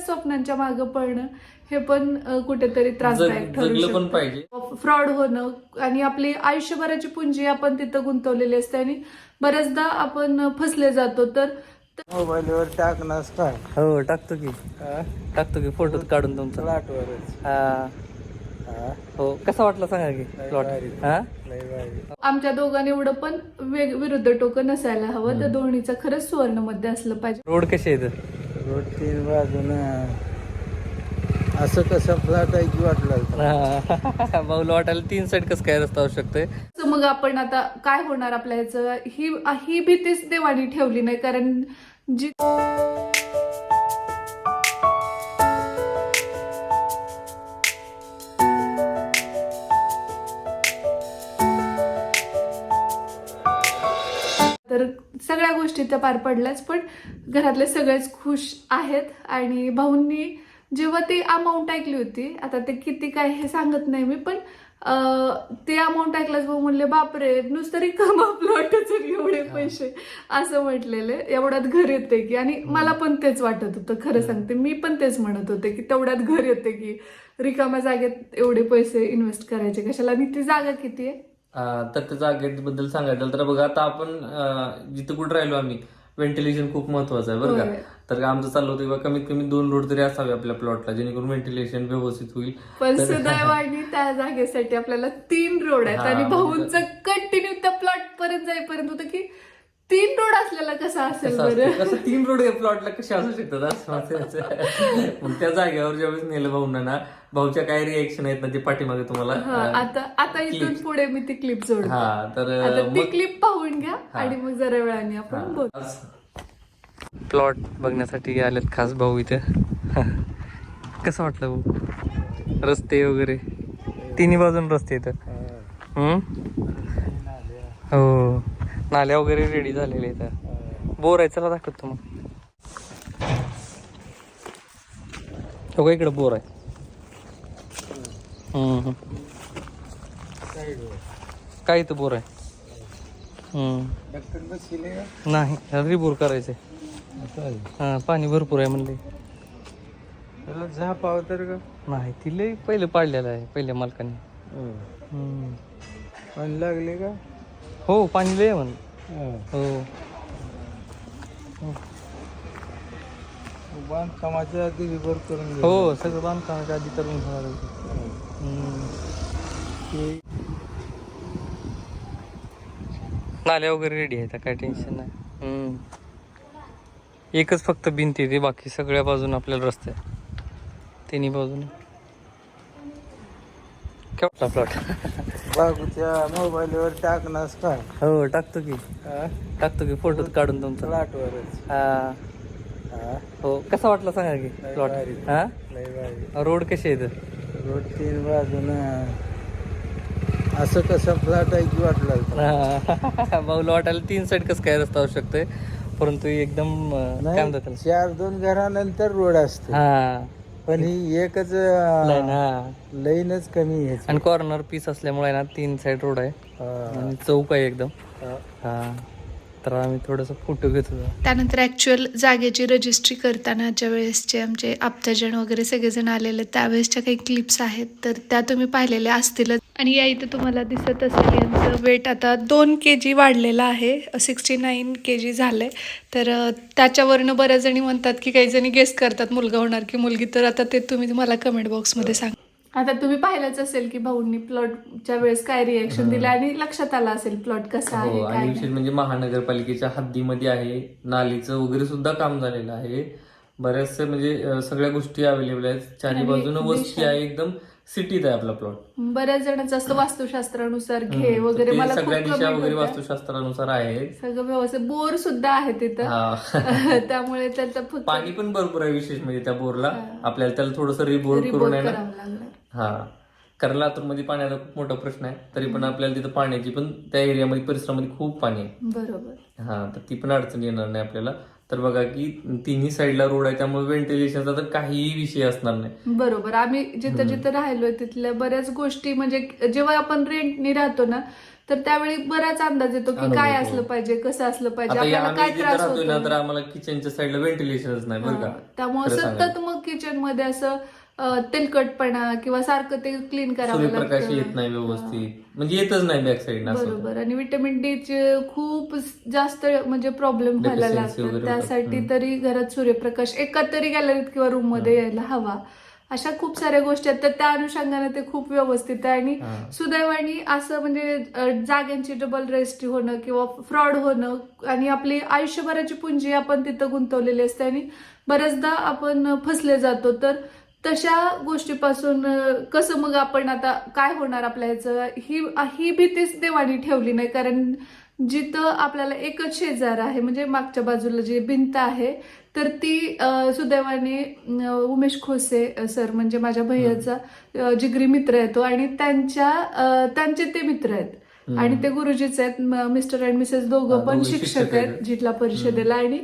स्वप्नांच्या मागे पडणं हे पण कुठेतरी त्रासदायक ठरू जगलं पण शकतं. पाहिजे. फ्रॉड होणं आणि आपली आयुष्यभराची पुंजी आपण तिथं गुंतवलेली असते आणि बऱ्याचदा आपण फसले जातो तर मोबाईलवर टाकणार हो टाकतो की. टाकतो की फोटो काढून तुमचा. प्लॉटवरच. हा. हा? कसा वाटला सांगा की प्लॉट. हा? आमच्या दोघांनी एवढं पण विरुद्ध टोकं नसायला हवं त्या दोन्हीचं खरंच सुवर्णमध्ये असलं पाहिजे. रोड कसे आहेत? रोड तीन बाजूनं असं कसं फ्लॅट आहे की वाटलं हा. भाऊला वाटायला तीन साईड कसं काय रस्ता असू शकतोय? तर मग आपण आता काय होणार आपल्या ह्याचं? ही ही भीतीच देवानी ठेवली नाही कारण जी सगळ्या गोष्टी त्या पार पडल्याच पण घरातले सगळेच खुश आहेत. आणि भाऊंनी जेव्हा ती अमाऊंट ऐकली होती आता ते किती काय हे सांगत नाही मी पण ते अमाऊंट ऐकल्याच भाऊ म्हणले बापरे नुसतं रिकामा प्लॉटच एवढे पैसे. असं म्हटलेले. एवढ्यात घर येते की आणि मला पण तेच वाटत होतं खरं सांगते मी पण तेच म्हणत होते की तेवढ्यात घर येते की रिकाम्या जागेत एवढे पैसे इन्व्हेस्ट करायचे कशाला? आणि ती जागा किती आहे? तर त्या जागेबद्दल सांगायचं तर बघा आता आपण जिथं कुठं राहिलो आम्ही व्हेंटिलेशन खूप महत्वाचं आहे बरं. का तर आमचं चाललं होतं किंवा कमीत कमी दोन रोड तरी असावे आपल्या प्लॉटला जेणेकरून व्हेंटिलेशन व्यवस्थित होईल पण सुदैवाने त्या जागेसाठी आपल्याला तीन रोड आहेत आणि म्हणजे भाऊंचं कंटिन्यू त्या प्लॉट पर्यंत जाईपर्यंत होतं की तीन रोड असलेला कसा असेल कसं बरं? असतं? कसं तीन रोड प्लॉटला कसे असू शकतात? असं वाटायचं. मग त्या जागेवर ज्यावेळेस नेलं भाऊंना ना भाऊच्या काय रिएक्शन आहेत ना ते पाठीमागे तुम्हाला हा अं, आता आता इथून पुढे मी ती क्लिप जोडते. हा तर आता ती मग क्लिप पाहून घ्या आणि मग जरा वेळाने आपण बोलू आज प्लॉट बघण्यासाठी आलेत खास भाऊ इथे. कसं वाटलं भाऊ? रस्ते वगैरे. तिन्ही बाजून रस्ते इथं. हम्म? हो. नाल्या वगैरे रेडी झालेले इथं बोर आहे चला दाखवतो मग. हो का इकडं बोर आहे. काय इथं बोर आहे. नाही रिबोर करायचंय. असं आहे. हा पाणी भरपूर आहे म्हणले. त्याला झाप आव तर का? नाही ती लय पहिलं पाडलेलं आहे पहिल्या मालकाने. पण लागले का? हो पाणी लय म्हण हो. बांधकामाच्या आधी रिव्हर करून घे. हो सगळं बांधकामाच्या आधी करून घ्यावं लागेल हम्म. ते नाल्या वगैरे रेडी आहे काय टेन्शन नाही हम्म. एकच फक्त भिंती आहे ती बाकी सगळ्या बाजून आपल्याला रस्ते आहे. तिन्ही बाजूने केवढा प्लॉट बागूच्या मोबाईलवर टाकणार काय हो टाकतो की. टाकतो की फोटो काढून तुमचा. प्लॉटवरच हा. हा? हो कसा वाटला सांगा की प्लॉट भारी. हा? लय भारी. रोड कसे आहेत रोड तीन बाजूनं असं कसं फ्लॅट आहे की वाटलं भाऊला वाटायला तीन साईड कसं काय रस्ता असू शकतोय? परंतु एकदम अं, काय म्हणतात त्याला? चार दोन घरानंतर रोड असतो. हा. पण ही एकच लाईन, हा लाईनच कमी आहे आणि कॉर्नर पीस असल्यामुळे ना तीन साईड रोड आहे. हा. आणि चौक आहे एकदम. हा. हा. तर आम्ही थोडस फोटो घेत होतो त्यानंतर ॲक्च्युअल जागेची रजिस्ट्री करतानाच्या वेळेसचे आमचे आप्तजण वगैरे सगळेजण आलेले त्यावेळेसच्या काही क्लिप्स आहेत. तर त्या तुम्ही पाहिलेल्या असतीलच. आणि या इथं तुम्हाला दिसत असेल यांचं वेट आता दोन के जी वाढलेलं आहे. सिक्स्टी नाईन के जी झालं आहे तर त्याच्यावरनं बऱ्याच जणी म्हणतात की काही जणी गेस करतात मुलगा होणार की मुलगी. तर आता ते तुम्ही मला कमेंट बॉक्समध्ये सांगा. आता तुम्ही पाहिलंच असेल की भाऊंनी प्लॉटच्या वेळेस काय रिएक्शन दिलं आणि लक्षात आलं असेल प्लॉट कसा आहे हो काय आणि. विशेष म्हणजे महानगरपालिकेच्या हद्दीमध्ये आहे नालीचं वगैरे सुद्धा काम झालेलं आहे. बऱ्याचशा म्हणजे सगळ्या गोष्टी अवेलेबल आहेत. चारी बाजूनं वस्ती आहे एकदम. सिटीत आहे आपला प्लॉट बऱ्याच जणांचं असं वास्तुशास्त्रानुसार घे वगैरे. मला खूप सगळ्या दिशा comment वगैरे होत्या. वास्तुशास्त्रानुसार आहे. सगळं व्यवस्थित. बोर सुद्धा आहे तिथं. हा. त्यामुळे त्याचं फक्त पाणी पण भरपूर आहे विशेष म्हणजे त्या बोरला. आपल्याला त्याला थोडस रिबोर रिपोर्ट करून आहे ना. करावं लागणार. हा. कारण लातूरमध्ये पाण्याचा खूप मोठा प्रश्न आहे. तरी पण आपल्याला तिथं पाण्याची पण त्या एरियामध्ये परिसरामध्ये खूप पाणी आहे. बरोबर. हा तर ती पण अडचण येणार नाही आपल्याला. तर बघा की तिन्ही साईडला रोड आहे त्यामुळे व्हेंटिलेशनचा तर काहीही विषय असणार नाही बरोबर आम्ही जिथं जिथं राहिलोय तिथल्या बऱ्याच गोष्टी म्हणजे जेव्हा आपण रेंटनी राहतो ना तर त्यावेळी बराच अंदाज येतो की काय. असलं पाहिजे कसं असलं पाहिजे आपल्याला काय त्रास राहतोय ना तर होतो आम्हाला किचनच्या साईडला व्हेंटिलेशनच नाही बरं का. त्यामुळे सतत. मग किचनमध्ये असं तेलकटपणा किंवा सारखं ते क्लीन करावं सूर्यप्रकाश लागतं. येत नाही व्यवस्थित. म्हणजे येतच नाही बॅक साईड बरोबर. आणि विटॅमिन डी चे खूप जास्त म्हणजे प्रॉब्लेम व्हायला लागतात. त्यासाठी. तरी घरात सूर्यप्रकाश एका तरी गॅलरीत किंवा रूममध्ये यायला हवा. अशा खूप साऱ्या गोष्टी आहेत. तर त्या अनुषंगाने ते खूप व्यवस्थित आहे. आणि. सुदैवाने असं म्हणजे जाग्यांची डबल रेस्ट होणं किंवा फ्रॉड होणं आणि आपली आयुष्यभराची पुंजी आपण तिथं गुंतवलेली असते आणि बऱ्याचदा आपण फसले जातो. तर तशा गोष्टीपासून कसं मग आपण आता काय होणार आपल्या ह्याचं ही ही भीतीच देवानी ठेवली नाही कारण जिथं आपल्याला एकच शेजार आहे म्हणजे मागच्या बाजूला जी भिंत आहे तर ती सुदैवाने उमेश खोसे सर म्हणजे माझ्या भैयाचा जिगरी मित्र आहे तो आणि त्यांच्या त्यांचे ते मित्र आहेत. आणि ते गुरुजीच आहेत मिस्टर अँड मिसेस दोघं पण शिक्षक आहेत. जिल्हा परिषदेला आणि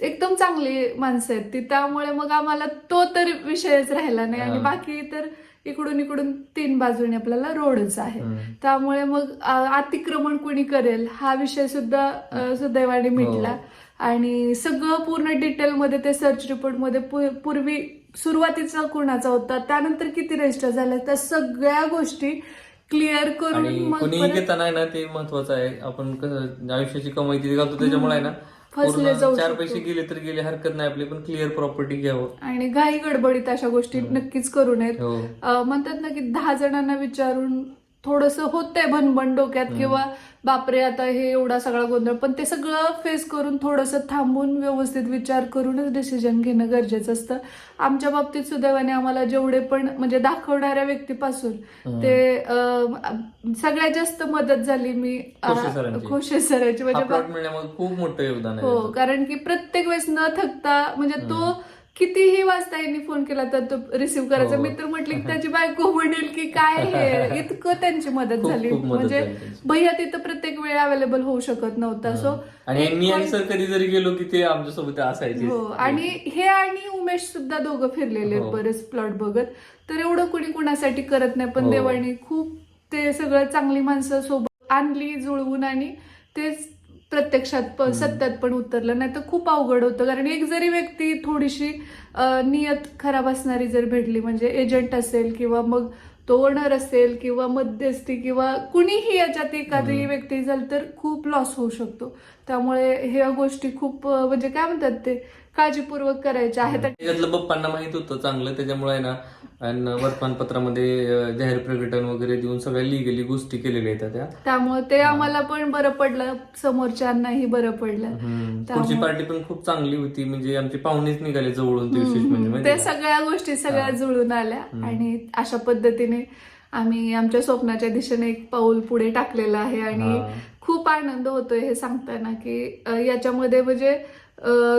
एकदम चांगली माणसं आहेत ती. त्यामुळे मग आम्हाला तो तर विषयच राहिला नाही. आणि. बाकी तर इकडून इकडून तीन बाजूने आपल्याला रोडच आहे. त्यामुळे मग अतिक्रमण कोणी करेल हा विषय सुद्धा सुदैवाने मिटला. हो. आणि सगळं पूर्ण डिटेलमध्ये ते सर्च रिपोर्टमध्ये पूर्वी सुरुवातीचा कोणाचा होता त्यानंतर किती रजिस्टर झाल्या त्या सगळ्या गोष्टी क्लिअर करून मग घेताना ना ते महत्वाचं आहे. आपण कसं आयुष्याची कमाई तिथे घालतो त्याच्यामुळे आहे ना फसले जाऊ चार शकतो. पैसे गेले तर गेले हरकत नाही आपली पण क्लिअर प्रॉपर्टी घ्यावं. आणि घाई गडबडीत अशा गोष्टी नक्कीच करू नयेत. हो. अ, म्हणतात ना की दहा जणांना विचारून थोडस होतंय भनभन डोक्यात किंवा बापरे आता हे एवढा सगळा गोंधळ. पण ते सगळं फेस करून थोडंसं थांबून व्यवस्थित विचार करूनच डिसिजन घेणं गरजेचं असतं. आमच्या बाबतीत सुदैवाने आम्हाला जेवढे पण म्हणजे दाखवणाऱ्या व्यक्तीपासून ते सगळ्यात जास्त मदत झाली मी खोसे सरांची. म्हणजे खूप मोठं योगदान हो. कारण की प्रत्येक वेळेस न थकता म्हणजे तो कितीही वाजता यांनी फोन केला तर तो रिसिव्ह करायचा हो. मी तर म्हटलं की त्याची बायको म्हणेल की काय हे इतकं त्यांची मदत खूप- झाली खूप मदत म्हणजे झाली त्यांची. भैया तिथं प्रत्येक वेळ अवेलेबल होऊ शकत नव्हता सो आणि मी आणि सर कधी जरी गेलो की ते आमच्यासोबत असायचे हो आणि हे आणि उमेश सुद्धा दोघं फिरलेले आहेत हो. बरेच प्लॉट बघत तर एवढं कोणी कुणासाठी करत नाही पण हो. देवाणी खूप ते सगळं चांगली माणसं सोबत आणली जुळवून आणि तेच प्रत्यक्षात पण सत्यात पण उतरलं नाही तर खूप अवघड होतं. कारण एक जरी व्यक्ती थोडीशी नियत खराब असणारी जर भेटली म्हणजे एजंट असेल किंवा मग तो ओनर असेल किंवा मध्यस्थी किंवा कुणीही याच्यात एखादी व्यक्ती झाली तर खूप लॉस होऊ शकतो. त्यामुळे ह्या गोष्टी खूप म्हणजे काय म्हणतात ते काळजीपूर्वक करायच्या आहेत. त्याच्यातलं बाप्पांना माहीत होतं चांगलं त्याच्यामुळे ना आणि वर्तमानपत्रामध्ये जाहीर प्रकटन वगैरे देऊन सगळ्या लिगली गोष्टी केलेल्या आहेत त्या. त्यामुळे ते आम्हाला पण बरं पडलं. समोरच्यांनाही बरं पडलं. पुढची पार्टी पण खूप चांगली होती. म्हणजे आमचे पाहुणेच निघाले जवळून ते विशेष म्हणजे ते? सगळ्या गोष्टी सगळ्या जुळून आल्या. आणि अशा पद्धतीने आम्ही आमच्या स्वप्नाच्या दिशेने एक पाऊल पुढे टाकलेलं आहे. आणि. खूप आनंद होतोय हे सांगताना की याच्यामध्ये म्हणजे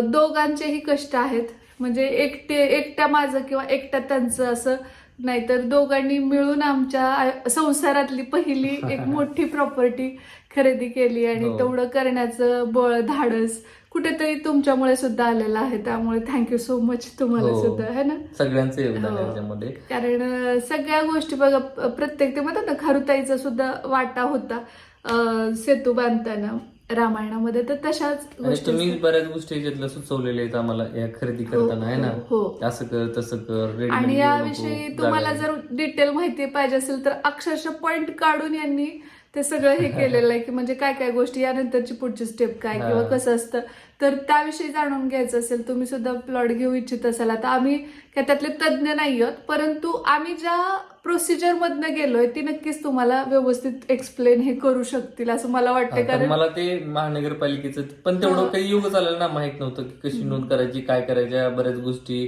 दोघांचेही कष्ट आहेत. म्हणजे एकटे एकट्या माझं किंवा एकट्या त्यांचं असं नाहीतर दोघांनी मिळून आमच्या संसारातली पहिली एक मोठी प्रॉपर्टी खरेदी केली आणि हो. तेवढं करण्याचं बळ धाडस कुठेतरी तुमच्यामुळे सुद्धा आलेलं आहे त्यामुळे थँक्यू सो मच तुम्हाला हो. सुद्धा है ना सगळ्यांचं योगदान हो. कारण सगळ्या गोष्टी बघा प्रत्येक ते म्हणतात ना खारुताईचा सुद्धा वाटा होता सेतू बांधताना रामायणामध्ये तर तशाच आणि गोष्टी तुम्ही. बऱ्याच गोष्टी याच्यातल्या सुचवलेल्या आहेत आम्हाला या खरेदी करताना आहे ना हो, हो. असं कर तसं कर आणि याविषयी तुम्हाला जर डिटेल माहिती पाहिजे असेल तर अक्षरशः पॉइंट काढून यांनी ते सगळं हे केलेलं आहे की म्हणजे काय काय गोष्टी यानंतरची पुढची स्टेप काय हा. किंवा कसं असतं तर त्याविषयी जाणून घ्यायचं असेल तुम्ही सुद्धा प्लॉट घेऊ इच्छित असाल आता आम्ही काय त्यातले तज्ज्ञ नाही आहोत परंतु आम्ही ज्या प्रोसिजर मधनं गेलोय ती नक्कीच तुम्हाला व्यवस्थित एक्सप्लेन हे करू शकतील असं मला वाटतं कारण मला ते महानगरपालिकेचं पण तेवढं. काही योग आलेलं ना माहीत नव्हतं की कशी नोंद करायची काय करायच्या बऱ्याच गोष्टी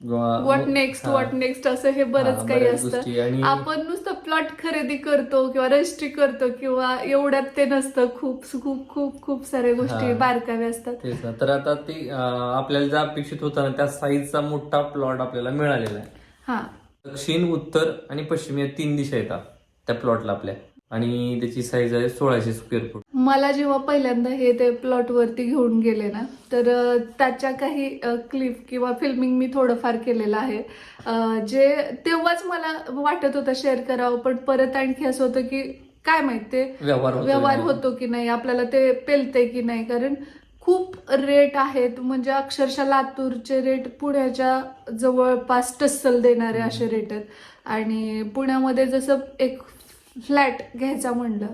व्हॉट नेक्स्ट. व्हॉट नेक्स्ट असं हे बरंच काही असतं आपण नुसतं प्लॉट खरेदी करतो किंवा रजिस्ट्री करतो किंवा एवढ्यात ते नसतं खूप खूप खूप खूप साऱ्या गोष्टी. बारकाव्या असतात तर आता ते आपल्याला जे अपेक्षित होता ना त्या साईजचा मोठा प्लॉट आपल्याला मिळालेला आहे हा दक्षिण उत्तर आणि पश्चिम या तीन दिशा येतात त्या प्लॉटला आपल्या. आणि त्याची साईज आहे सोळाशे स्क्वेअर फूट मला जेव्हा पहिल्यांदा हे ते प्लॉट वरती घेऊन गेले ना तर त्याच्या काही क्लिप किंवा फिल्मिंग मी थोडंफार केलेलं आहे. जे तेव्हाच मला वाटत होतं शेअर करावं पण परत आणखी असं होतं की काय माहीत ते व्यवहार व्यवहार. होतो की नाही आपल्याला ते पेलते की नाही? कारण खूप रेट आहेत. म्हणजे अक्षरशः लातूरचे रेट पुण्याच्या जवळपास टस्सल देणारे असे रेट आहेत. आणि पुण्यामध्ये जसं एक फ्लॅट घ्यायचा म्हणलं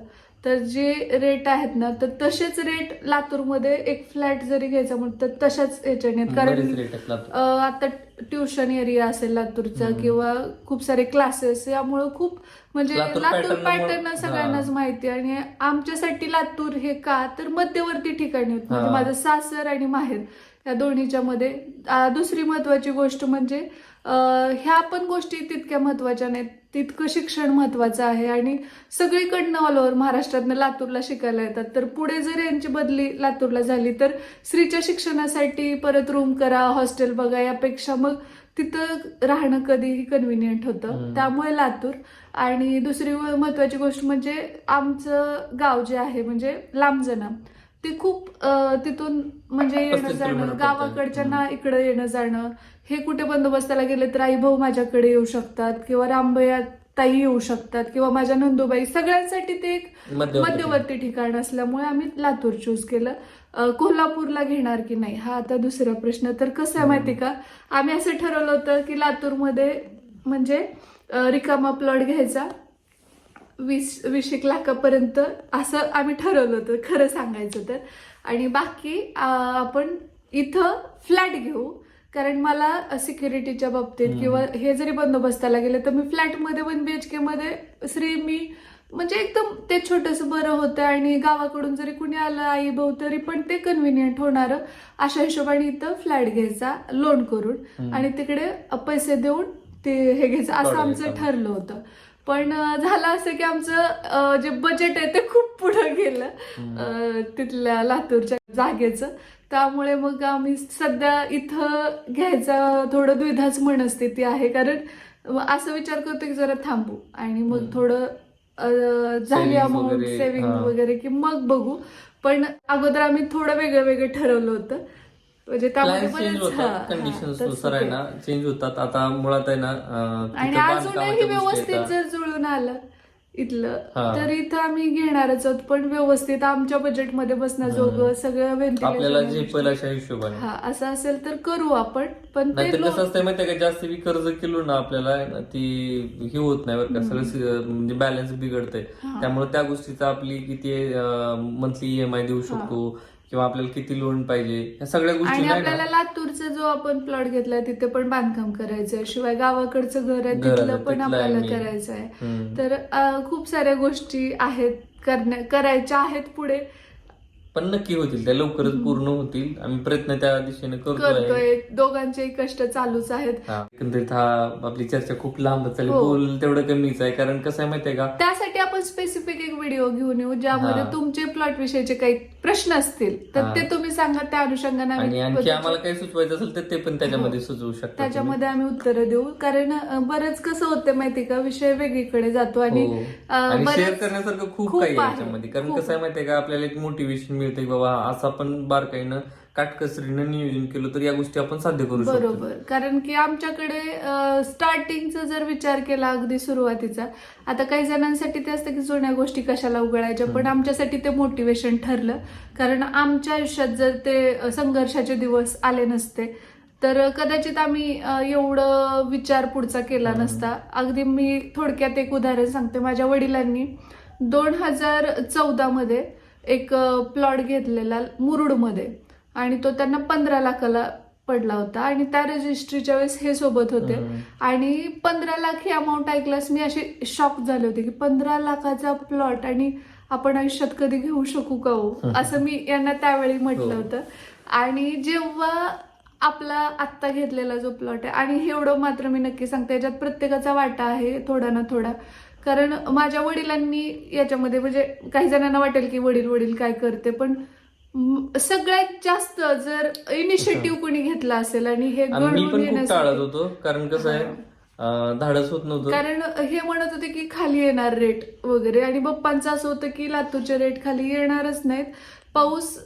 तर जे रेट आहेत ना तर तसेच रेट लातूरमध्ये एक फ्लॅट जरी घ्यायचा म्हणलं तर तशाच याच्याने. कारण आता ट्युशन एरिया असेल लातूरचा. किंवा खूप सारे क्लासेस यामुळं खूप म्हणजे लातूर लातूर pattern पॅटर्न मुळे- सगळ्यांनाच. माहिती आहे आणि आमच्यासाठी लातूर हे का तर मध्यवर्ती ठिकाणी होत म्हणजे हा. माझं सासर आणि माहेर या दोन्हीच्या मध्ये आ, दुसरी महत्वाची गोष्ट म्हणजे अ, ह्या पण गोष्टी तितक्या महत्त्वाच्या नाहीत तितकं शिक्षण महत्वाचं आहे आणि सगळीकडनं ऑल ओव्हर महाराष्ट्रातनं लातूरला शिकायला येतात तर पुढे जर यांची बदली लातूरला झाली तर स्त्रीच्या शिक्षणासाठी परत रूम करा हॉस्टेल बघा यापेक्षा मग तिथं राहणं कधीही कन्व्हिनियंट होतं. त्यामुळे लातूर आणि दुसरी महत्वाची गोष्ट म्हणजे आमचं गाव जे आहे म्हणजे लांबजना ते खूप तिथून म्हणजे येणं 35 जाणं गावाकडच्या. ना इकडे येणं जाणं हे कुठे बंदोबस्ताला गेले तर आई भाऊ माझ्याकडे येऊ शकतात किंवा रामबया ताई येऊ शकतात किंवा माझ्या नंदुबाई सगळ्यांसाठी ते एक मध्यवर्ती ठिकाण असल्यामुळे आम्ही लातूर चूज केलं. कोल्हापूरला घेणार की नाही हा आता दुसरा प्रश्न. तर कसं आहे माहिती का? आम्ही असं ठरवलं होतं की लातूरमध्ये म्हणजे रिकामा प्लॉट घ्यायचा. वीस वीस एक लाखापर्यंत असं आम्ही ठरवलं होतं खरं सांगायचं तर. आणि बाकी आपण इथं फ्लॅट घेऊ. कारण मला सिक्युरिटीच्या बाबतीत. किंवा हे जरी बंदोबस्ताला गेले तर मी फ्लॅटमध्ये वन बी एच के मध्ये श्री मी म्हणजे एकदम ते छोटंसं बरं होतं आणि गावाकडून जरी कुणी आलं आई भाऊ तरी पण ते कन्व्हिनियंट होणारं अशा हिशोबाने इथं फ्लॅट घ्यायचा लोन करून. आणि तिकडे पैसे देऊन ते हे घ्यायचं असं आमचं. ठरलं होतं पण झालं असं की आमचं जे बजेट आहे ते खूप पुढं गेलं तिथल्या लातूरच्या जागेचं त्यामुळे मग आम्ही सध्या इथं घ्यायचा थोडं द्विधाच मनस्थिती आहे कारण असं विचार करतो की जरा थांबू आणि मग. थोडं झाली अमाऊंट वगैरे, सेव्हिंग. वगैरे की मग बघू पण अगोदर आम्ही थोडं वेगळं वेगळं ठरवलं होतं म्हणजे त्यामध्ये चेंज होतात आता मुळात आहे ना आणि अजूनही व्यवस्थित. जर जुळून आलं इथलं. तर इथं आम्ही घेणारच आहोत पण व्यवस्थित आमच्या बजेटमध्ये बसण्याजोगं सगळं आपल्याला व्हेंटिलेशन हिशोबाने. हा असं असेल तर करू आपण पण ते नाहीतर लो- कसं असतं माहितीये का जास्त बी कर्ज केलो ना आपल्याला आहे ना, ती हे होत नाही बरं का सगळं सी- म्हणजे बॅलन्स बिघडतंय. हा. त्यामुळे त्या गोष्टीचा आपली किती मंथली ईएमआय देऊ शकतो किंवा आपल्याला किती लोन पाहिजे ह्या सगळ्या गोष्टी आणि नाही आपल्याला ना लातूरचा जो आपण प्लॉट घेतलाय तिथे पण बांधकाम करायचंय शिवाय गावाकडचं घर आहे घर आहे, तिथलं पण तिथलं आपल्याला. करायचं आहे हम्म. तर अं, खूप साऱ्या गोष्टी आहेत करण्या करायच्या आहेत पुढे पण नक्की होतील त्या लवकरच पूर्ण होतील आम्ही प्रयत्न त्या दिशेने करतोय करतोय दोघांचे कष्ट चालूच आहेत हा. एकंदरीत हा आपली चर्चा खूप लांब चालली हो. बोल तेवढं कमीच आहे कारण कसं आहे माहितीये का त्यासाठी आपण स्पेसिफिक एक व्हिडिओ घेऊन येऊ ज्यामध्ये हा. तुमचे प्लॉट विषयीचे काही प्रश्न असतील तर हा. ते तुम्ही सांगा त्या अनुषंगाने आणि आम्ही आणखी आम्हाला काही सुचवायचं असेल तर ते पण त्याच्यामध्ये सुचवू शकता तुम्ही. त्याच्यामध्ये आम्ही उत्तरं देऊ कारण अं, बरंच कसं होतं माहिती का विषय वेगळीकडे जातो आणि हो. अं, आणि बऱ्याच- शेअर करण्यासारखं खूप खूप काही आहे आहे. याच्यामध्ये कारण खूप. कसं आहे माहितीये का आपल्याला एक मोटिवेशन मिळते की बाबा असं आपण बारकाईनं काटकसरीनं नियोजन केलं तर या गोष्टी आपण साध्य करू शकतो. बरोबर. कारण की आमच्याकडे स्टार्टिंगचा जर विचार केला अगदी सुरुवातीचा आता काही जणांसाठी ते असतं की जुन्या गोष्टी कशाला उघडायच्या पण आमच्यासाठी ते मोटिवेशन ठरलं. कारण आमच्या आयुष्यात जर ते संघर्षाचे दिवस आले नसते तर कदाचित आम्ही अ, एवढं विचार पुढचा केला नसता. अगदी मी थोडक्यात एक उदाहरण सांगते. माझ्या वडिलांनी दोन हजार चौदामध्ये एक प्लॉट घेतलेला मुरुडमध्ये. आणि तो त्यांना पंधरा लाखाला पडला होता. आणि त्या रजिस्ट्रीच्या वेळेस हे सोबत होते. आणि पंधरा लाख ही अमाऊंट ऐकल्यास मी अशी शॉक झाले होते की पंधरा लाखाचा प्लॉट आणि आपण आयुष्यात कधी घेऊ शकू का हो? असं मी यांना त्यावेळी म्हटलं हो. होतं. आणि जेव्हा आपला आत्ता घेतलेला जो प्लॉट आहे आणि एवढं मात्र मी नक्की सांगते याच्यात प्रत्येकाचा वाटा आहे थोडा ना थोडा कारण माझ्या वडिलांनी याच्यामध्ये म्हणजे काही जणांना वाटेल की वडील वडील काय करते पण सगळ्यात जास्त जर इनिशिएटिव्ह कोणी घेतला असेल आणि हे मी पण खूप टाळत होतो कारण कसं आहे धाडस होत नव्हतं. कारण हे म्हणत होते की खाली येणार रेट वगैरे आणि पप्पांचं असं होतं की लातूरचे रेट खाली येणारच नाहीत. पाऊस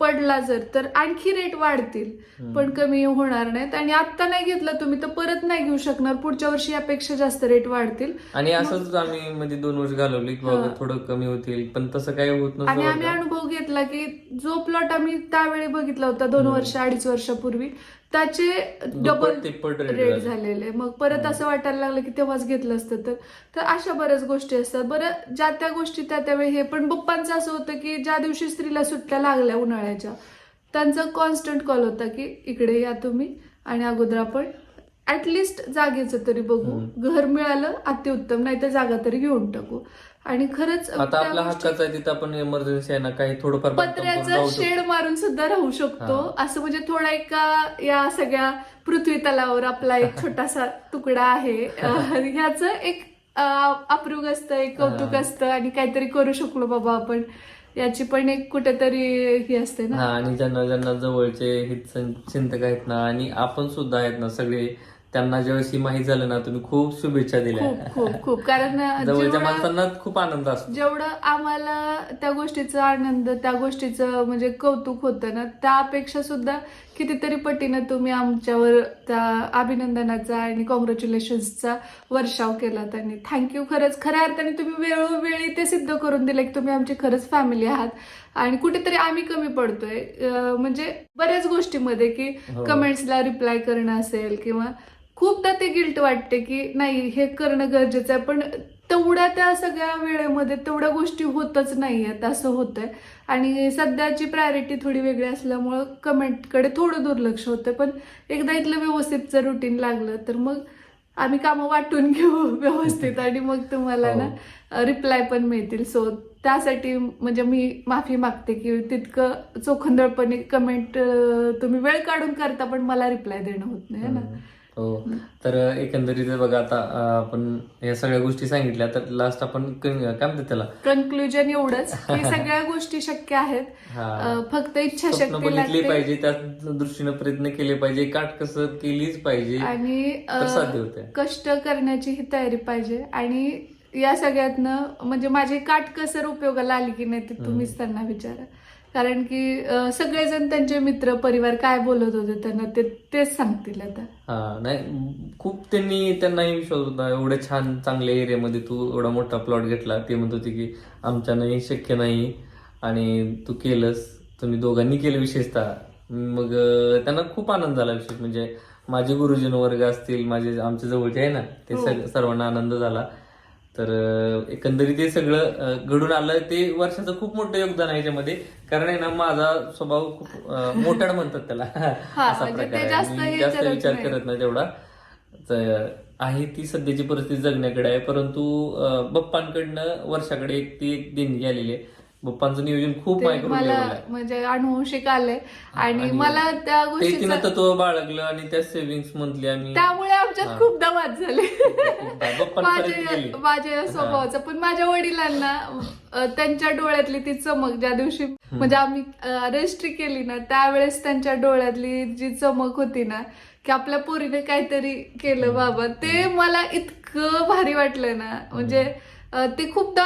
पडला जर तर आणखी रेट वाढतील. पण कमी होणार नाहीत. आणि आता नाही घेतला तुम्ही तर परत नाही घेऊ शकणार. पुढच्या वर्षी यापेक्षा जास्त रेट वाढतील. आणि असंच आम्ही मध्ये दोन वर्ष घालवली की बाबा थोडं कमी होतील. पण तसं काही होत आणि आम्ही अनुभव घेतला की जो प्लॉट आम्ही त्यावेळी बघितला होता दोन वर्ष अडीच वर्षापूर्वी त्याचे डबल तिप्पट रेट झाले. झालेले. मग परत असं वाटायला लागलं की तेव्हाच घेतलं असतं तर. तर अशा बऱ्याच गोष्टी असतात. बरं ज्या त्या गोष्टी त्या त्यावेळी हे पण पप्पांचं असं होतं की ज्या दिवशी स्त्रीला सुट्ट्या लागल्या उन्हाळ्याच्या त्यांचा कॉन्स्टंट कॉल होता की इकडे या तुम्ही आणि अगोदर आपण ऍटलिस्ट जागेचं तरी बघू. घर मिळालं अतिउत्तम नाही तर जागा तरी घेऊन टाकू. आणि खरंच आता त्या आपला गोष्टी- हक्काचा आहे तिथं आपण इमर्जन्सी आहे ना काही थोडंफार बांधकाम करून पत्र्याचा राहू शकतो. शेड मारून सुद्धा राहू शकतो. असं म्हणजे थोडा एका या सगळ्या पृथ्वी तलावर आपला एक छोटासा तुकडा आहे. अं, ह्याचं एक अप्रूग असतं एक कौतुक असतं आणि काहीतरी करू शकलो बाबा आपण. याची पण एक कुठेतरी हे असते ना. हा आणि ज्यांना ज्यांना जवळचे हित सं- चिंतक आहेत ना आणि आपण सुद्धा आहेत ना सगळे त्यांना ज्यावेळेस ही माहीत झालं ना तुम्ही खूप शुभेच्छा दिल्या. खूप खूप खूप. कारण जवळच्या जेवढा- माणसांना खूप आनंद असतो. जेवढं आम्हाला त्या गोष्टीचा आनंद त्या गोष्टीचं म्हणजे कौतुक होतं ना त्यापेक्षा सुद्धा कितीतरी पटीनं तुम्ही आमच्यावर त्या अभिनंदनाचा आणि कॉंग्रॅच्युलेशन्सचा वर्षाव केला त्यांनी. थँक्यू खरंच. खऱ्या अर्थाने तुम्ही वेळोवेळी ते सिद्ध करून दिले की तुम्ही आमची खरंच फॅमिली आहात. आणि कुठेतरी आम्ही कमी पडतोय. अं, म्हणजे बऱ्याच गोष्टीमध्ये की हो. कमेंट्सला रिप्लाय करणं असेल किंवा खूपदा ते गिल्ट वाटते की नाही हे करणं गरजेचं आहे. पण तेवढ्या त्या सगळ्या वेळेमध्ये तेवढ्या गोष्टी होतच नाही आहेत असं होतंय. आणि सध्याची प्रायोरिटी थोडी वेगळी असल्यामुळं कमेंटकडे थोडं दुर्लक्ष होतं. पण एकदा इथलं व्यवस्थित जर रुटीन लागलं तर मग आम्ही कामं वाटून घेऊ व्यवस्थित आणि मग तुम्हाला ना रिप्लाय पण मिळतील. सो त्यासाठी म्हणजे मी माफी मागते की तितकं चोखंदळपणे कमेंट तुम्ही वेळ काढून करता पण मला रिप्लाय देणं होत नाही है ना? हो. तर एकंदरीत बघा आता आपण या सगळ्या गोष्टी सांगितल्या तर लास्ट आपण काय म्हणतात त्याला? कन्क्लुजन एवढंच की सगळ्या गोष्टी शक्य आहेत. फक्त इच्छाशक्ती बघितली पाहिजे त्या दृष्टीने प्रयत्न केले पाहिजे काटकसर केलीच पाहिजे आणि कष्ट करण्याची ही तयारी पाहिजे. आणि या सगळ्यातनं म्हणजे माझी काटकसर उपयोगाला आली की नाही ते तुम्हीच त्यांना विचारा. कारण की सगळेजण त्यांचे मित्र परिवार काय बोलत होते त्यांना ते तेच सांगतील आता. हा नाही खूप त्यांनी त्यांनाही विश्वास होता एवढ्या छान चांगल्या एरियामध्ये तू एवढा मोठा प्लॉट घेतला. ते म्हणत होते की आमच्यानंही शक्य नाही आणि तू केलंस. तुम्ही दोघांनी केलं विशेषतः. मग त्यांना खूप आनंद झाला विशेष. म्हणजे माझे गुरुजन वर्ग असतील माझे आमच्या जवळचे आहे ना ते हो. सर्वांना आनंद झाला. तर एकंदरीत ते सगळं घडून आलं. ते वर्षाचं खूप मोठं योगदान आहे याच्यामध्ये. कारण आहे ना माझा स्वभाव खूप अं, मोठाड म्हणतात त्याला. असा म्हणजे प्रकार जास्त मी जास्त करत विचार. करत नाही तेवढा. तर आहे ती सध्याची परिस्थिती जगण्याकडे आहे. परंतु बप्पांकडनं वर्षाकडे एक ती एक देणगी आलेली आहे. बप्पांचं नियोजन खूप ते मायक्रो मला लेवल आहे. म्हणजे अनुवंशिक आले आणि आणि मला त्या ते गोष्टीचा तत्व बाळगलं आणि त्या सेव्हिंग्स मंथली आम्ही त्यामुळे आमच्यात खूपदा वाद झाले. गेली. माझ्या माझ्या स्वभावाचा. पण माझ्या वडिलांना अ, त्यांच्या डोळ्यातली ती चमक ज्या दिवशी म्हणजे आम्ही रजिस्ट्री केली ना त्यावेळेस त्यांच्या डोळ्यातली जी चमक होती ना की आपल्या पोरीने काहीतरी केलं बाबा ते मला इतकं भारी वाटलं ना. म्हणजे अ, ते खूपदा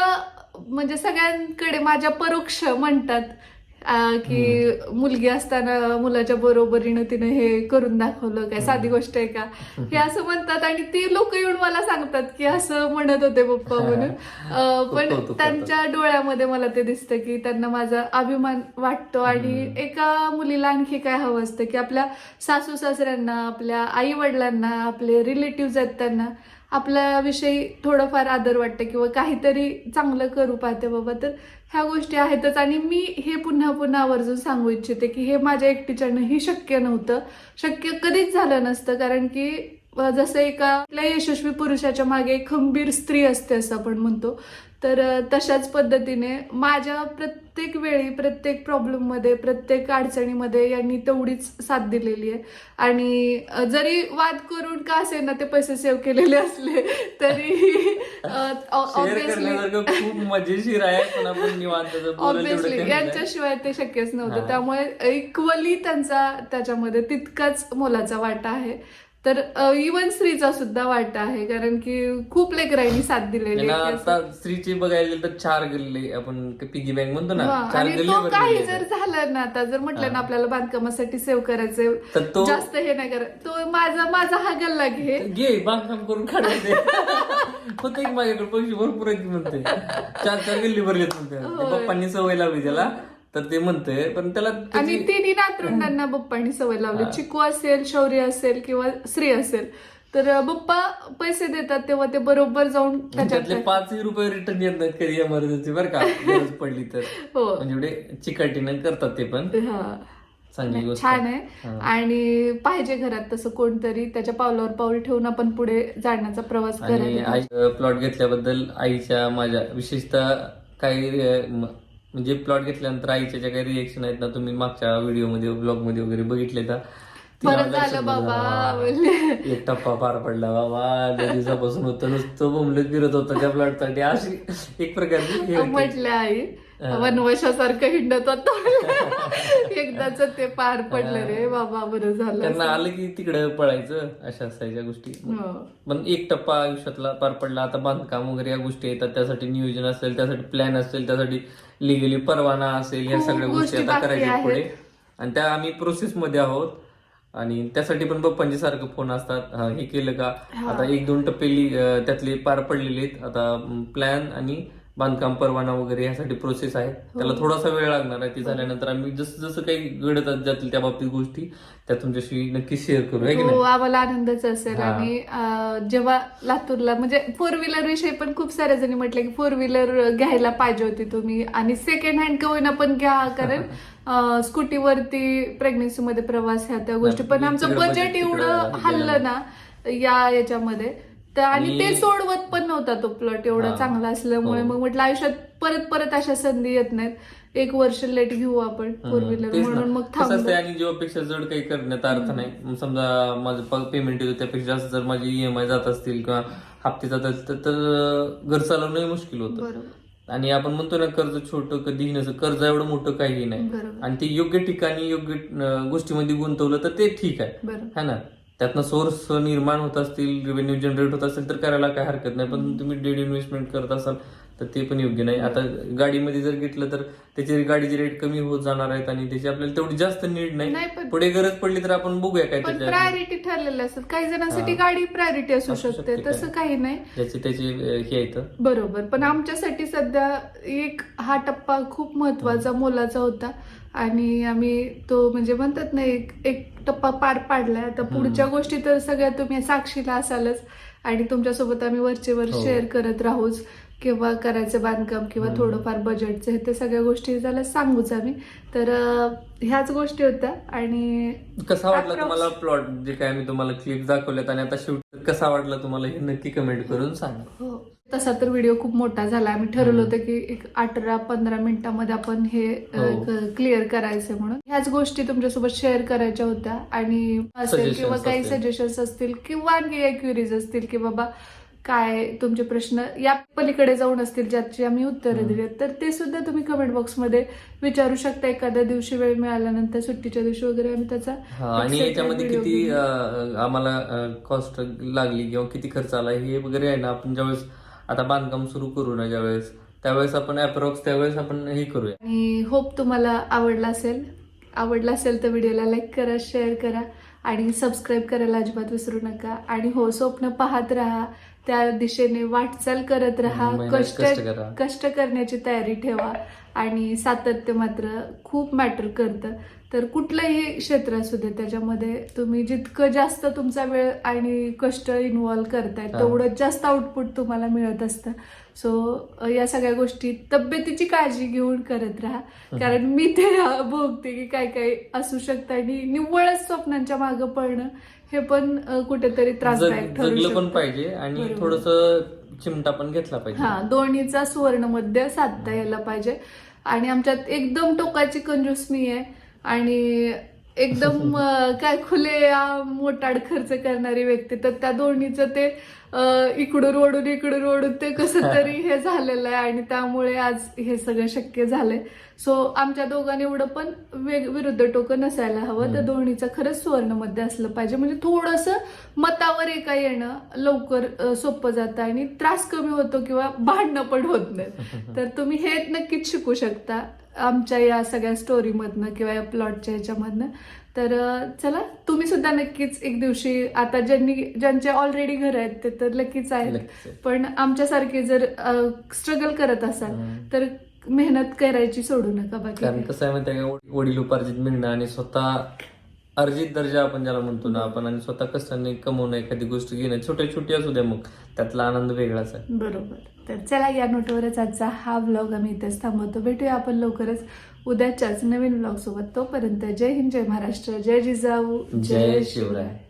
म्हणजे सगळ्यांकडे माझ्या परोक्ष म्हणतात की मुलगी असताना मुलाच्या बरोबरीनं तिनं हे करून दाखवलं काय साधी गोष्ट आहे का? हे असं म्हणतात आणि ती लोक येऊन मला सांगतात की असं म्हणत होते पप्पा म्हणून. पण त्यांच्या डोळ्यामध्ये मला ते दिसतं की त्यांना माझा अभिमान वाटतो आणि एका मुलीला आणखी काय हवं असतं की आपल्या सासू सासऱ्यांना आपल्या आई वडिलांना आपले रिलेटिव्ह आहेत त्यांना. आपल्याविषयी थोडंफार आदर वाटतं किंवा काहीतरी चांगलं करू पाहते बाबा. तर ह्या गोष्टी आहेतच. आणि मी हे पुन्हा पुन्हा आवर्जून सांगू इच्छिते की हे माझ्या एकटीच्यानं ही शक्य नव्हतं. शक्य कधीच झालं नसतं. कारण की जसं एका आपल्या यशस्वी पुरुषाच्या मागे एक खंबीर स्त्री असते असं आपण म्हणतो. तर तशाच पद्धतीने माझ्या प्रत्येक वेळी प्रत्येक प्रॉब्लेममध्ये प्रत्येक अडचणीमध्ये यांनी तेवढीच साथ दिलेली आहे आणि जरी वाद करून का असे ना ते पैसे सेव्ह केलेले असले तरी ऑब्विसली. यांच्याशिवाय ते शक्यच नव्हतं. त्यामुळे इक्वली त्यांचा त्याच्यामध्ये तितकाच मोलाचा वाटा आहे तर इवन स्त्रीचा सुद्धा वाटा आहे कारण की खूप लेकरांनी साथ दिलेली. आता स्त्रीचे बघायला गेलं तर चार गल्ले आपण पिगी बँक म्हणतो ना चार आणि तो काही जर. झालं ना आता जर म्हटलं ना आपल्याला बांधकामासाठी सेव्ह करायचे जास्त हे नाही करत. तो माझा माझा हा गल्ला घे. घे बांधकाम करून काढायचे होते माझ्याकडे पैसे भरपूर आहेत म्हणते. चार चार गल्ली भरलेत म्हणते. पप्पांनी सवय लावली त्याला. तर ते म्हणते पण त्याला आणि त्याची- तिन्ही नातरुंडांना बप्पांनी सवय लावली. चिकू असेल शौर्य असेल किंवा स्त्री असेल तर बप्पा पैसे देतात तेव्हा ते बरोबर जाऊन त्यातले त्याच्यात पाचही रुपये रिटर्न येत नाहीत कधी एमर्जन्सी बरं का? गरज पडली तर. हो. म्हणजे एवढे चिकाटीनं करतात ते पण. हा. चांगली गोष्ट. छान आहे. आणि पाहिजे घरात तसं कोणतरी त्याच्या पावलावर पाऊल ठेवून आपण पुढे जाण्याचा प्रवास आणि करायला आई प्लॉट घेतल्याबद्दल आईच्या माझ्या विशेषतः काही अं, म- म्हणजे प्लॉट घेतल्यानंतर आईच्या ज्या काही रिएक्शन आहेत ना तुम्ही मागच्या व्हिडिओमध्ये ब्लॉगमध्ये वगैरे बघितले तर बरं झालं बाबा एक टप्पा पार पडला बाबा दिवसापासून होतं नुसतं बोंबलत फिरत होतं त्या प्लॉटसाठी अशी एक प्रकारची. म्हटलं आई वनवशासारखं हिंडत होत. एकदाच ते पार पडलं रे बाबा बरं झालं त्यांना आलं की तिकडे पळायचं अशा असायच्या गोष्टी. हो. पण एक टप्पा आयुष्यातला पार पडला आता बांधकाम वगैरे या गोष्टी येतात त्यासाठी नियोजन असेल त्यासाठी प्लॅन असेल त्यासाठी लिगली परवाना असेल या सगळ्या गोष्टी आता करायच्या. पुढे. आणि त्या आम्ही प्रोसेस मध्ये आहोत. आणि त्यासाठी पण पप्पांचे सारखं फोन असतात. हा, हे केलं का? आता एक दोन टप्पे लि- अं, त्यातले पार पडलेले आहेत. आता प्लॅन आणि बांधकाम परवाना वगैरे यासाठी प्रोसेस आहे त्याला थोडासा वेळ लागणार आहे. ती झाल्यानंतर आम्ही जसं जसं काही घडत जातील त्या बाबतीत गोष्टी त्या तुमच्याशी नक्की शेअर करू. आहे की हो नाही आम्हाला आनंदच असेल. हा. आणि अं, जेव्हा लातूरला म्हणजे फोर व्हीलर विषयी पण खूप साऱ्या जणी म्हटलं की फोर व्हीलर घ्यायला पाहिजे होती तुम्ही. आणि सेकंड हँड का होईना पण घ्या कारण स्कूटीवरती प्रेग्नेन्सी मध्ये प्रवास ह्या त्या गोष्टी. पण आमचं बजेट एवढं हल्लं ना या याच्यामध्ये. तर आणि ते सोडवत पण नव्हता तो प्लॉट एवढा. चांगला असल्यामुळे. हो. मग म्हटलं आयुष्यात परत परत अशा संधी येत नाहीत. एक वर्ष लेट घेऊ आपण फोर व्हीलर. म्हणून मग थांबलो. आणि जेव्हापेक्षा जड काही करण्यात अर्थ नाही. समजा माझं पेमेंट येतो त्यापेक्षा जास्त जर माझी ईएमआय जात असतील किंवा हप्ते जात असतील तर- घर चालवणंही मुश्किल होतं. आणि आपण म्हणतो ना कर्ज छोटं कधीही नसतं. कर्ज एवढं मोठं काही नाही. आणि ते योग्य ठिकाणी योग्य गोष्टीमध्ये गुंतवलं तर ते ठीक आहे. है ना? त्यातनं सोर्स निर्माण होत असतील रेव्हेन्यू जनरेट होत असेल तर करायला काय हरकत नाही. पण तुम्ही डेड इन्व्हेस्टमेंट करत असाल तर ते पण योग्य नाही. आता गाडीमध्ये जर घेतलं तर त्याची गाडीचे रेट कमी होत जाणार आहेत आणि त्याची आपल्याला तेवढी जास्त नीड नाही. पण पुढे गरज पडली तर आपण बघूया काय पण प्रायोरिटी ठरलेले असतात काही जणांसाठी गाडी प्रायोरिटी असू शकते. तसं काही नाही. ज्याचे त्याचे अं, हे येतं बरोबर. पण आमच्यासाठी सध्या एक हा टप्पा खूप महत्त्वाचा मोलाचा होता. आणि आम्ही तो म्हणजे म्हणतात ना एक एक टप्पा पार पाडलाय. आता पुढच्या गोष्टी तर सगळ्या तुम्ही साक्षीला असालच. आणि तुमच्यासोबत आम्ही वरचे वर हो. शेअर करत राहूच. किंवा करायचं बांधकाम किंवा थोडंफार बजेटचं हे ते सगळ्या गोष्टी झाल्या सांगूच आम्ही. तर ह्याच गोष्टी होत्या. आणि कसा वाटला तुम्हाला प्लॉट जे काय मी तुम्हाला क्लिप दाखवल्यात आणि आता शेवटी कसा वाटला तुम्हाला हे नक्की कमेंट करून सांगा. हो. तसा तर व्हिडिओ खूप मोठा झाला. आम्ही ठरवलं होतं की एक अठरा पंधरा मिनिटांमध्ये आपण हे हो. क्लिअर करायचं म्हणून. ह्याच गोष्टी तुमच्यासोबत शेअर करायच्या होत्या. आणि असेल किंवा काही. सजेशन्स असतील किंवा आणखी काही क्युरीज असतील की बाबा काय तुमचे प्रश्न या पलीकडे जाऊन असतील ज्याची आम्ही उत्तरं दिली तर ते सुद्धा तुम्ही कमेंट बॉक्समध्ये विचारू शकता. एखाद्या दिवशी वेळ मिळाल्यानंतर सुट्टीच्या दिवशी वगैरे आम्ही त्याचा आणि याच्यामध्ये किती आम्हाला कॉस्ट लागली किंवा किती खर्च आला हे वगैरे आहे ना आपण ज्यावेळेस आता बांधकाम सुरू करू ना ज्यावेळेस त्यावेळेस आपण अप्रॉक्स त्यावेळेस आपण हे करूया. आणि होप तुम्हाला आवडला असेल आवडला असेल तर व्हिडिओला लाईक करा शेअर करा आणि सबस्क्राईब करायला अजिबात विसरू नका. आणि हो स्वप्न पाहत राहा त्या दिशेने वाटचाल करत राहा कष्ट. कष्ट करण्याची तयारी ठेवा. आणि सातत्य मात्र खूप मॅटर करतं. तर कुठलंही क्षेत्र असू दे त्याच्यामध्ये तुम्ही जितकं जास्त तुमचा वेळ आणि कष्ट इन्व्हॉल्व करताय. तेवढं जास्त आउटपुट तुम्हाला मिळत असतं. सो या सगळ्या गोष्टी तब्येतीची काळजी घेऊन करत राहा. कारण मी ते भोगते की काय काय असू शकतं आणि निव्वळच स्वप्नांच्या मागं पडणं हे पण कुठेतरी त्रासदायक जग- ठरू जगलं पण. पाहिजे आणि. थोडस चिमटा पण घेतला पाहिजे. हा दोन्हीचा सुवर्ण मध्य साधता यायला पाहिजे. आणि आमच्यात एकदम टोकाची कंजूस मी आहे. आणि एकदम काय खुले मोठाड खर्च करणारी व्यक्ती. तर त्या दोन्हीचं ते इकडून ओढून इकडून ओढून ते कसं तरी हे झालेलं आहे आणि त्यामुळे आज हे सगळं शक्य झालंय. सो आमच्या दोघांनी एवढं पण वेग विरुद्ध टोकं नसायला हवं. तर दोन्हीचं खरंच सुवर्णमध्ये असलं पाहिजे. म्हणजे थोडंसं मतावर एका येणं लवकर सोपं जातं आणि त्रास कमी होतो किंवा भांडणं पण होत नाही तर तुम्ही हे नक्कीच शिकू शकता. आमच्या या सगळ्या स्टोरीमधनं किंवा या प्लॉटच्या ह्याच्यामधनं तर चला तुम्ही सुद्धा नक्कीच एक दिवशी आता ज्यांनी ज्यांचे ऑलरेडी घर आहेत ते तर नक्कीच आहेत. पण आमच्यासारखे जर स्ट्रगल करत असाल. तर मेहनत करायची सोडू नका बाकी कारण. कसं आहे माहिती वडील उपार्जित मिळणं आणि स्वतः अर्जित दर्जा आपण ज्याला म्हणतो ना आपण आणि स्वतः कष्टाने कमवणं एखादी गोष्ट घेणं छोट्या छोटी असू द्या मग त्यातला आनंद वेगळाच आहे. बरोबर. तर चला या नोटवरच आजचा हा व्लॉग आम्ही इथेच थांबवतो. भेटूया आपण लवकरच उद्याच्याच नवीन व्लॉग सोबत. तोपर्यंत जय हिंद जय महाराष्ट्र जय जिजाऊ जय शिवराय.